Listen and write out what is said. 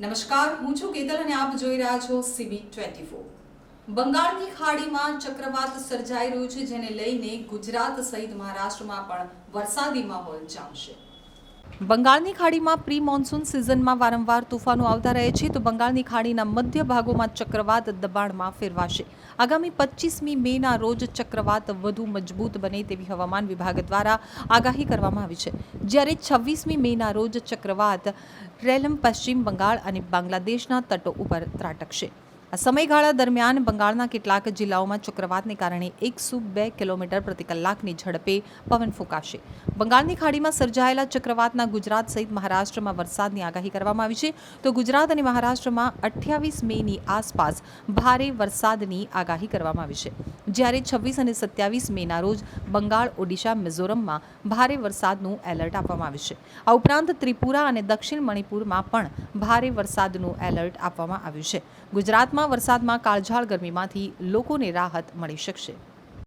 નમસ્કાર, હું છું કેતલ અને આપ જોઈ રહ્યા છો સીબી ટ્વેન્ટી ફોર બંગાળની ખાડીમાં ચક્રવાત સર્જાઈ રહ્યું છે, જેને લઈને ગુજરાત સહિત મહારાષ્ટ્રમાં પણ વરસાદી માહોલ જામશે. બંગાળની ખાડીમાં પ્રી મોન્સૂન સિઝનમાં વારંવાર તોફાનો આવતા રહે છે, તો બંગાળની ખાડીના મધ્ય ભાગોમાં ચક્રવાત દબાણમાં ફેરવાશે. આગામી પચીસમી મેના રોજ ચક્રવાત વધુ મજબૂત બને તેવી હવામાન વિભાગ દ્વારા આગાહી કરવામાં આવી છે. જ્યારે છવ્વીસમી મેના રોજ ચક્રવાત રેલમ પશ્ચિમ બંગાળ અને બાંગ્લાદેશના તટો ઉપર ત્રાટકશે. આ સમયગાળા દરમિયાન બંગાળના કેટલાક જિલ્લાઓમાં ચક્રવાતને કારણે એકસો બે કિલોમીટર પ્રતિ કલાકની ઝડપે પવન ફૂંકાશે. બંગાળની ખાડીમાં સર્જાયેલા ચક્રવાતના ગુજરાત સહિત મહારાષ્ટ્રમાં વરસાદની આગાહી કરવામાં આવી છે. તો ગુજરાત અને મહારાષ્ટ્રમાં અઠ્યાવીસ મેની આસપાસ ભારે વરસાદની આગાહી કરવામાં આવી છે. જ્યારે છવ્વીસ અને સત્યાવીસ મેના રોજ બંગાળ, ઓડિશા, મિઝોરમમાં ભારે વરસાદનું એલર્ટ આપવામાં આવ્યું છે. આ ઉપરાંત ત્રિપુરા અને દક્ષિણ મણિપુરમાં પણ ભારે વરસાદનું એલર્ટ આપવામાં આવ્યું છે. ગુજરાતમાં વરસાદમાં કાળઝાળ ગરમીમાંથી લોકોને રાહત મળી શકશે.